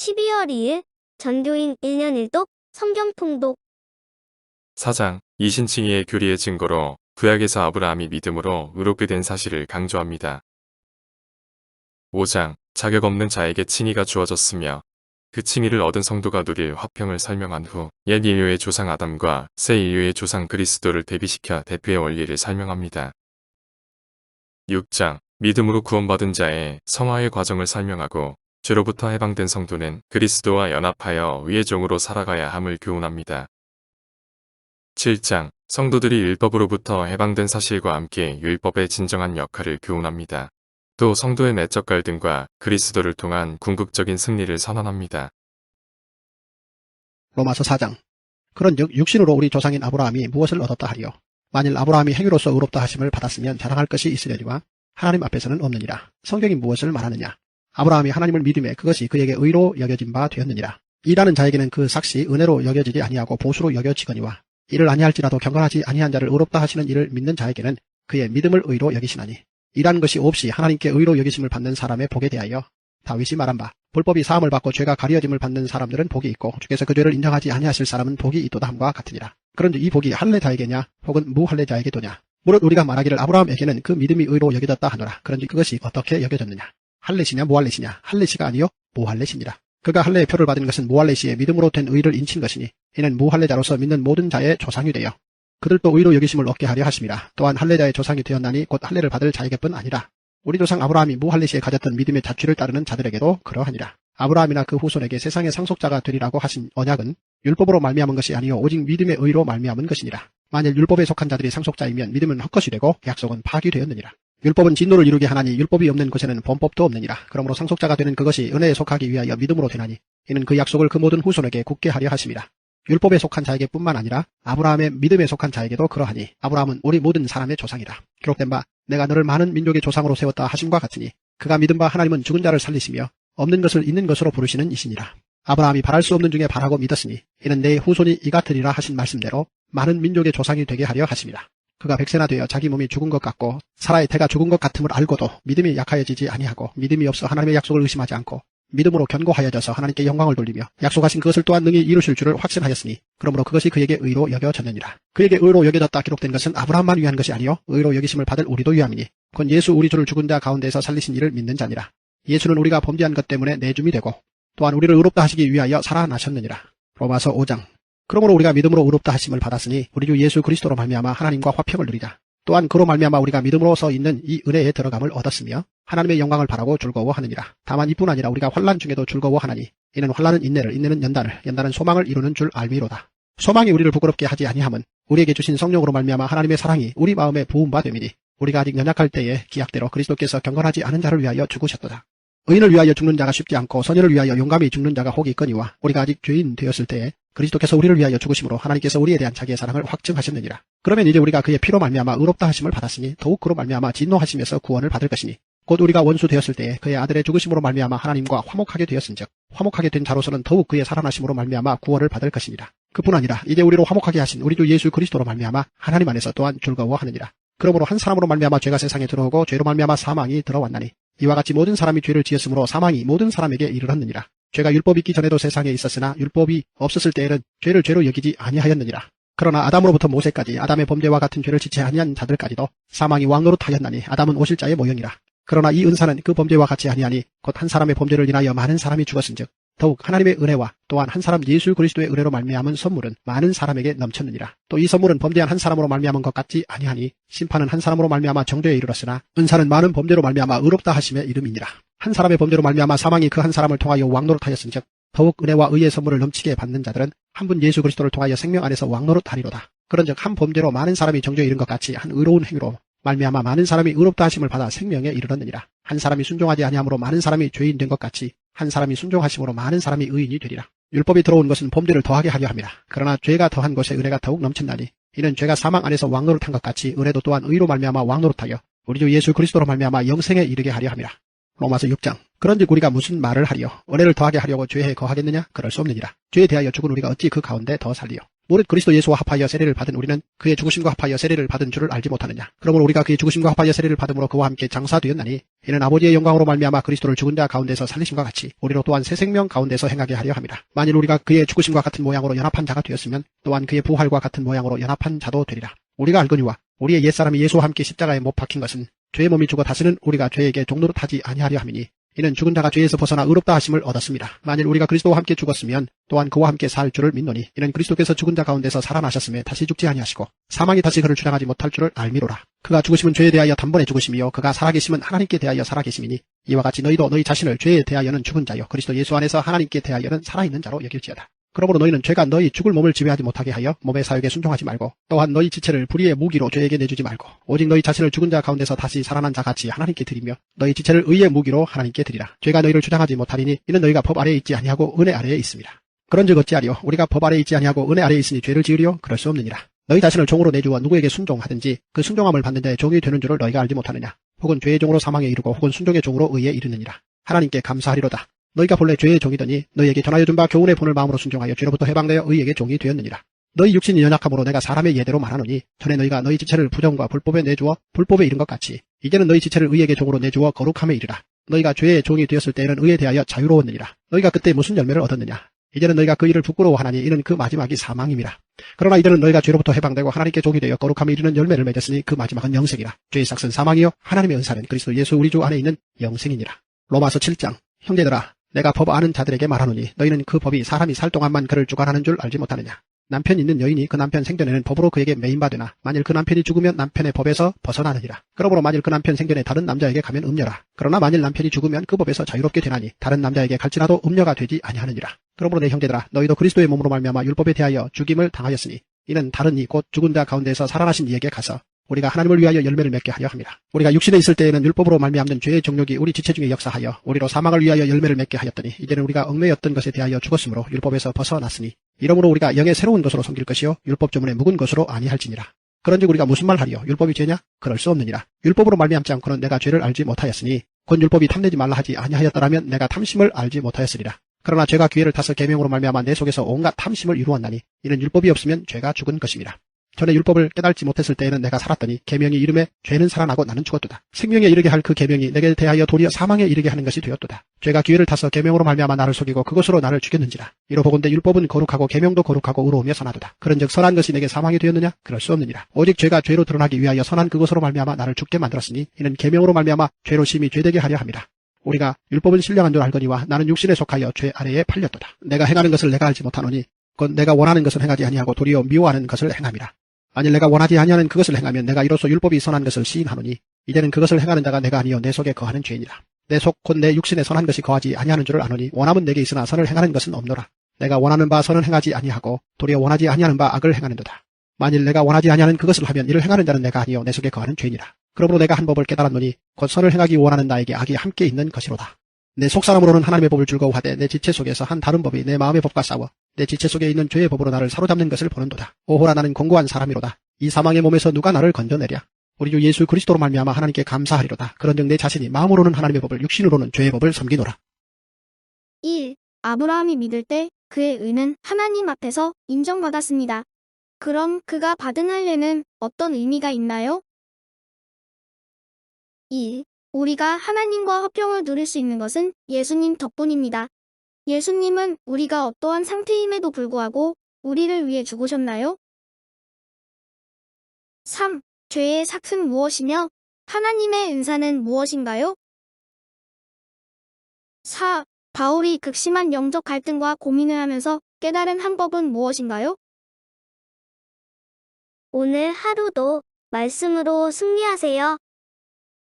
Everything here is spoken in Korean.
12월 2일 전교인 1년 1독 성경 통독 4장 이신칭의의 교리의 증거로 구약에서 아브라함이 믿음으로 의롭게 된 사실을 강조합니다. 5장 자격 없는 자에게 칭의가 주어졌으며 그 칭의를 얻은 성도가 누릴 화평을 설명한 후 옛 인류의 조상 아담과 새 인류의 조상 그리스도를 대비시켜 대표의 원리를 설명합니다. 6장 믿음으로 구원받은 자의 성화의 과정을 설명하고 죄로부터 해방된 성도는 그리스도와 연합하여 의의 종으로 살아가야 함을 교훈합니다. 7장 성도들이 율법으로부터 해방된 사실과 함께 율법의 진정한 역할을 교훈합니다. 또 성도의 내적 갈등과 그리스도를 통한 궁극적인 승리를 선언합니다. 로마서 4장. 그런즉 육신으로 우리 조상인 아브라함이 무엇을 얻었다 하리요. 만일 아브라함이 행위로서 의롭다 하심을 받았으면 자랑할 것이 있으려니와 하나님 앞에서는 없느니라. 성경이 무엇을 말하느냐. 아브라함이 하나님을 믿음에 그것이 그에게 의로 여겨진 바 되었느니라. 이라는 자에게는 그 삭시 은혜로 여겨지지 아니하고 보수로 여겨지거니와 이를 아니할지라도 경건하지 아니한 자를 의롭다 하시는 이를 믿는 자에게는 그의 믿음을 의로 여기시나니 이라는 것이 없이 하나님께 의로 여기심을 받는 사람의 복에 대하여 다윗이 말한 바 불법이 사함을 받고 죄가 가려짐을 받는 사람들은 복이 있고 주께서 그 죄를 인정하지 아니하실 사람은 복이 있도다 함과 같으니라. 그런즉 이 복이 할례자에게냐 혹은 무할례자에게 도냐 무릇 우리가 말하기를 아브라함에게는 그 믿음이 의로 여겨졌다 하노라. 그런즉 그것이 어떻게 여겨졌느냐 할례시냐 무할례시냐 할례시가 아니요 무할례시니라. 그가 할례의 표를 받은 것은 무할례시의 믿음으로 된 의를 인친 것이니 이는 무할례자로서 믿는 모든 자의 조상이 되어 그들도 의로 여기심을 얻게 하려 하심이라. 또한 할례자의 조상이 되었나니 곧 할례를 받을 자에게뿐 아니라 우리 조상 아브라함이 무할례시에 가졌던 믿음의 자취를 따르는 자들에게도 그러하니라. 아브라함이나 그 후손에게 세상의 상속자가 되리라고 하신 언약은 율법으로 말미암은 것이 아니요 오직 믿음의 의로 말미암은 것이니라. 만일 율법에 속한 자들이 상속자이면 믿음은 헛것이 되고 약속은 파기되었느니라. 율법은 진노를 이루게 하나니 율법이 없는 곳에는 범법도 없느니라. 그러므로 상속자가 되는 그것이 은혜에 속하기 위하여 믿음으로 되나니 이는 그 약속을 그 모든 후손에게 굳게 하려 하심이라. 율법에 속한 자에게 뿐만 아니라 아브라함의 믿음에 속한 자에게도 그러하니 아브라함은 우리 모든 사람의 조상이라. 기록된 바 내가 너를 많은 민족의 조상으로 세웠다 하심과 같으니 그가 믿은 바 하나님은 죽은 자를 살리시며 없는 것을 있는 것으로 부르시는 이시니라. 아브라함이 바랄 수 없는 중에 바라고 믿었으니 이는 내 후손이 이 같으리라 하신 말씀대로 많은 민족의 조상이 되게 하려 하심이라. 그가 백세나 되어 자기 몸이 죽은 것 같고 사라의 태가 죽은 것 같음을 알고도 믿음이 약하여지지 아니하고 믿음이 없어 하나님의 약속을 의심하지 않고 믿음으로 견고하여져서 하나님께 영광을 돌리며 약속하신 그것을 또한 능히 이루실 줄을 확신하였으니 그러므로 그것이 그에게 의로 여겨졌느니라. 그에게 의로 여겨졌다 기록된 것은 아브라함만 위한 것이 아니요 의로 여기심을 받을 우리도 위함이니 곧 예수 우리 주를 죽은 자 가운데서 살리신 이를 믿는 자니라. 예수는 우리가 범죄한 것 때문에 내줌이 되고 또한 우리를 의롭다 하시기 위하여 살아나셨느니라. 로마서 5장 그러므로 우리가 믿음으로 의롭다 하심을 받았으니 우리 주 예수 그리스도로 말미암아 하나님과 화평을 누리자. 또한 그로 말미암아 우리가 믿음으로서 있는 이 은혜에 들어감을 얻었으며 하나님의 영광을 바라고 즐거워하느니라. 다만 이뿐 아니라 우리가 환란 중에도 즐거워하나니 이는 환란은 인내를 인내는 연단을 연단은 소망을 이루는 줄 알미로다. 소망이 우리를 부끄럽게 하지 아니함은 우리에게 주신 성령으로 말미암아 하나님의 사랑이 우리 마음에 부음바 됨이니 우리가 아직 연약할 때에 기약대로 그리스도께서 경건하지 않은 자를 위하여 죽으셨도다. 의인을 위하여 죽는 자가 쉽지 않고 선인을 위하여 용감히 죽는 자가 혹이 있거니와 우리가 아직 죄인 되었을 때에 그리스도께서 우리를 위하여 죽으심으로 하나님께서 우리에 대한 자기의 사랑을 확증하셨느니라. 그러면 이제 우리가 그의 피로 말미암아 의롭다 하심을 받았으니 더욱 그로 말미암아 진노하심에서 구원을 받을 것이니 곧 우리가 원수 되었을 때에 그의 아들의 죽으심으로 말미암아 하나님과 화목하게 되었은즉 화목하게 된 자로서는 더욱 그의 살아나심으로 말미암아 구원을 받을 것이니라. 그뿐 아니라 이제 우리로 화목하게 하신 우리 주 예수 그리스도로 말미암아 하나님 안에서 또한 즐거워하느니라. 그러므로 한 사람으로 말미암아 죄가 세상에 들어오고 죄로 말미암아 사망이 들어왔나니 이와 같이 모든 사람이 죄를 지었으므로 사망이 모든 사람에게 이르렀느니라. 죄가 율법 있기 전에도 세상에 있었으나 율법이 없었을 때에는 죄를 죄로 여기지 아니하였느니라. 그러나 아담으로부터 모세까지 아담의 범죄와 같은 죄를 지체 아니한 자들까지도 사망이 왕노릇하였나니 아담은 오실 자의 모형이라. 그러나 이 은사는 그 범죄와 같이 아니하니 곧 한 사람의 범죄를 인하여 많은 사람이 죽었은즉 더욱 하나님의 은혜와 또한 한 사람 예수 그리스도의 은혜로 말미암은 선물은 많은 사람에게 넘쳤느니라. 또 이 선물은 범죄한 한 사람으로 말미암은 것 같지 아니하니 심판은 한 사람으로 말미암아 정죄에 이르렀으나 은사는 많은 범죄로 말미암아 의롭다 하심의 이름이니라. 한 사람의 범죄로 말미암아 사망이 그 한 사람을 통하여 왕노릇하였은즉 더욱 은혜와 의의 선물을 넘치게 받는 자들은 한 분 예수 그리스도를 통하여 생명 안에서 왕노릇하리로다. 그런즉 한 범죄로 많은 사람이 정죄에 이른 것 같이 한 의로운 행위로 말미암아 많은 사람이 의롭다 하심을 받아 생명에 이르렀느니라. 한 사람이 순종하지 아니함으로 많은 사람이 죄인 된 것 같이 한 사람이 순종하심으로 많은 사람이 의인이 되리라. 율법이 들어온 것은 범죄를 더하게 하려 함이라. 그러나 죄가 더한 것에 은혜가 더욱 넘친다니 이는 죄가 사망 안에서 왕노릇한 것 같이 은혜도 또한 의로 말미암아 왕노릇하여 우리 주 예수 그리스도로 말미암아 영생에 이르게 하려 함이라. 로마서 6장 그런즉 우리가 무슨 말을 하리요 은혜를 더하게 하려고 죄에 거하겠느냐 그럴 수 없느니라 죄에 대하여 죽은 우리가 어찌 그 가운데 더 살리요 무릇 그리스도 예수와 합하여 세례를 받은 우리는 그의 죽으심과 합하여 세례를 받은 줄을 알지 못하느냐. 그러므로 우리가 그의 죽으심과 합하여 세례를 받음으로 그와 함께 장사되었나니 이는 아버지의 영광으로 말미암아 그리스도를 죽은 자 가운데서 살리심과 같이 우리로 또한 새 생명 가운데서 행하게 하려 함이라. 만일 우리가 그의 죽으심과 같은 모양으로 연합한 자가 되었으면 또한 그의 부활과 같은 모양으로 연합한 자도 되리라. 우리가 알거니와 우리의 옛사람이 예수와 함께 십자가에 못 박힌 것은 죄의 몸이 죽어 다시는 우리가 죄에게 종로로 타지 아니하려 함이니 이는 죽은 자가 죄에서 벗어나 의롭다 하심을 얻었습니다. 만일 우리가 그리스도와 함께 죽었으면 또한 그와 함께 살 줄을 믿노니 이는 그리스도께서 죽은 자 가운데서 살아나셨음에 다시 죽지 아니하시고 사망이 다시 그를 주장하지 못할 줄을 알미로라. 그가 죽으심은 죄에 대하여 단번에 죽으심이요 그가 살아계심은 하나님께 대하여 살아계심이니 이와 같이 너희도 너희 자신을 죄에 대하여는 죽은 자요 그리스도 예수 안에서 하나님께 대하여는 살아있는 자로 여길지어다. 그러므로 너희는 죄가 너희 죽을 몸을 지배하지 못하게 하여 몸의 사욕에 순종하지 말고 또한 너희 지체를 불의의 무기로 죄에게 내주지 말고 오직 너희 자신을 죽은 자 가운데서 다시 살아난 자 같이 하나님께 드리며 너희 지체를 의의 무기로 하나님께 드리라. 죄가 너희를 주장하지 못하리니 이는 너희가 법 아래에 있지 아니하고 은혜 아래에 있습니다. 그런즉 어찌하리요 우리가 법 아래에 있지 아니하고 은혜 아래에 있으니 죄를 지으리요 그럴 수 없느니라. 너희 자신을 종으로 내주어 누구에게 순종하든지 그 순종함을 받는 자의 종이 되는 줄을 너희가 알지 못하느냐. 혹은 죄의 종으로 사망에 이르고 혹은 순종의 종으로 의에 이르느니라. 하나님께 감사하리로다. 너희가 본래 죄의 종이더니 너희에게 전하여 준 바 교훈의 본을 마음으로 순종하여 죄로부터 해방되어 의에게 종이 되었느니라. 너희 육신이 연약함으로 내가 사람의 예대로 말하노니 전에 너희가 너희 지체를 부정과 불법에 내주어 불법에 이른 것 같이 이제는 너희 지체를 의에게 종으로 내주어 거룩함에 이르라. 너희가 죄의 종이 되었을 때에는 의에 대하여 자유로웠느니라. 너희가 그때 무슨 열매를 얻었느냐? 이제는 너희가 그 일을 부끄러워하나니 이는 그 마지막이 사망임이라. 그러나 이제는 너희가 죄로부터 해방되고 하나님께 종이 되어 거룩함에 이르는 열매를 맺었으니 그 마지막은 영생이라. 죄의 삭은 사망이요 하나님의 은사는 그리스도 예수 우리 주 안에 있는 영생이니라. 로마서 7장 형제들아 내가 법 아는 자들에게 말하노니 너희는 그 법이 사람이 살 동안만 그를 주관하는 줄 알지 못하느냐. 남편 있는 여인이 그 남편 생전에는 법으로 그에게 매인받으나 만일 그 남편이 죽으면 남편의 법에서 벗어나느니라. 그러므로 만일 그 남편 생전에 다른 남자에게 가면 음녀라. 그러나 만일 남편이 죽으면 그 법에서 자유롭게 되나니 다른 남자에게 갈지라도 음녀가 되지 아니하느니라. 그러므로 내 형제들아 너희도 그리스도의 몸으로 말미암아 율법에 대하여 죽임을 당하였으니 이는 다른 이 곧 죽은 자 가운데서 살아나신 이에게 가서 우리가 하나님을 위하여 열매를 맺게 하려 합니다. 우리가 육신에 있을 때에는 율법으로 말미암는 죄의 종력이 우리 지체 중에 역사하여 우리로 사망을 위하여 열매를 맺게 하였더니 이제는 우리가 얽매였던 것에 대하여 죽었으므로 율법에서 벗어났으니 이러므로 우리가 영의 새로운 것으로 섬길 것이요 율법 조문에 묵은 것으로 아니할지니라. 그런즉 우리가 무슨 말 하리요? 율법이 죄냐? 그럴 수 없느니라. 율법으로 말미암지 않고는 내가 죄를 알지 못하였으니 곧 율법이 탐내지 말라 하지 아니하였더라면 내가 탐심을 알지 못하였으리라. 그러나 죄가 기회를 타서 계명으로 말미암아 내 속에서 온갖 탐심을 이루었나니 이는 율법이 없으면 죄가 죽은 것임이라. 전에 율법을 깨달지 못했을 때에는 내가 살았더니 계명이 이름에 죄는 살아나고 나는 죽었도다. 생명에 이르게 할 그 계명이 내게 대하여 도리어 사망에 이르게 하는 것이 되었도다. 죄가 기회를 타서 계명으로 말미암아 나를 속이고 그것으로 나를 죽였는지라. 이로 보건대 율법은 거룩하고 계명도 거룩하고 의로우며 선하도다. 그런즉 선한 것이 내게 사망이 되었느냐? 그럴 수 없느니라. 오직 죄가 죄로 드러나기 위하여 선한 그것으로 말미암아 나를 죽게 만들었으니 이는 계명으로 말미암아 죄로 심히 죄되게 하려 함이라. 우리가 율법은 신령한 줄 알거니와 나는 육신에 속하여 죄 아래에 팔렸도다. 내가 행하는 것을 내가 알지 못하노니 곧 내가 원하는 것을 행하지 아니하고 도리어 미워하는 것을 행함이라. 만일 내가 원하지 아니하는 그것을 행하면 내가 이로써 율법이 선한 것을 시인하노니 이제는 그것을 행하는 자가 내가 아니요 내 속에 거하는 죄이니라. 내 속 곧 내 육신에 선한 것이 거하지 아니하는 줄을 아노니 원함은 내게 있으나 선을 행하는 것은 없노라. 내가 원하는 바 선을 행하지 아니하고 도리어 원하지 아니하는 바 악을 행하는도다. 만일 내가 원하지 아니하는 그것을 하면 이를 행하는 자는 내가 아니요 내 속에 거하는 죄이니라. 그러므로 내가 한 법을 깨달았노니 곧 선을 행하기 원하는 나에게 악이 함께 있는 것이로다. 내 속사람으로는 하나님의 법을 즐거워하되 내 지체 속에서 한 다른 법이 내 마음의 법과 싸워 내 지체 속에 있는 죄의 법으로 나를 사로잡는 것을 보는도다. 오호라 나는 공고한 사람이로다. 이 사망의 몸에서 누가 나를 건져내랴. 우리 주 예수 그리스도로 말미암아 하나님께 감사하리로다. 그런즉 내 자신이 마음으로는 하나님의 법을 육신으로는 죄의 법을 섬기노라. 1. 아브라함이 믿을 때 그의 의는 하나님 앞에서 인정받았습니다. 그럼 그가 받은 할례는 어떤 의미가 있나요? 2. 우리가 하나님과 화평을 누릴 수 있는 것은 예수님 덕분입니다. 예수님은 우리가 어떠한 상태임에도 불구하고 우리를 위해 죽으셨나요? 3. 죄의 삭은 무엇이며 하나님의 은사는 무엇인가요? 4. 바울이 극심한 영적 갈등과 고민을 하면서 깨달은 한 법은 무엇인가요? 오늘 하루도 말씀으로 승리하세요.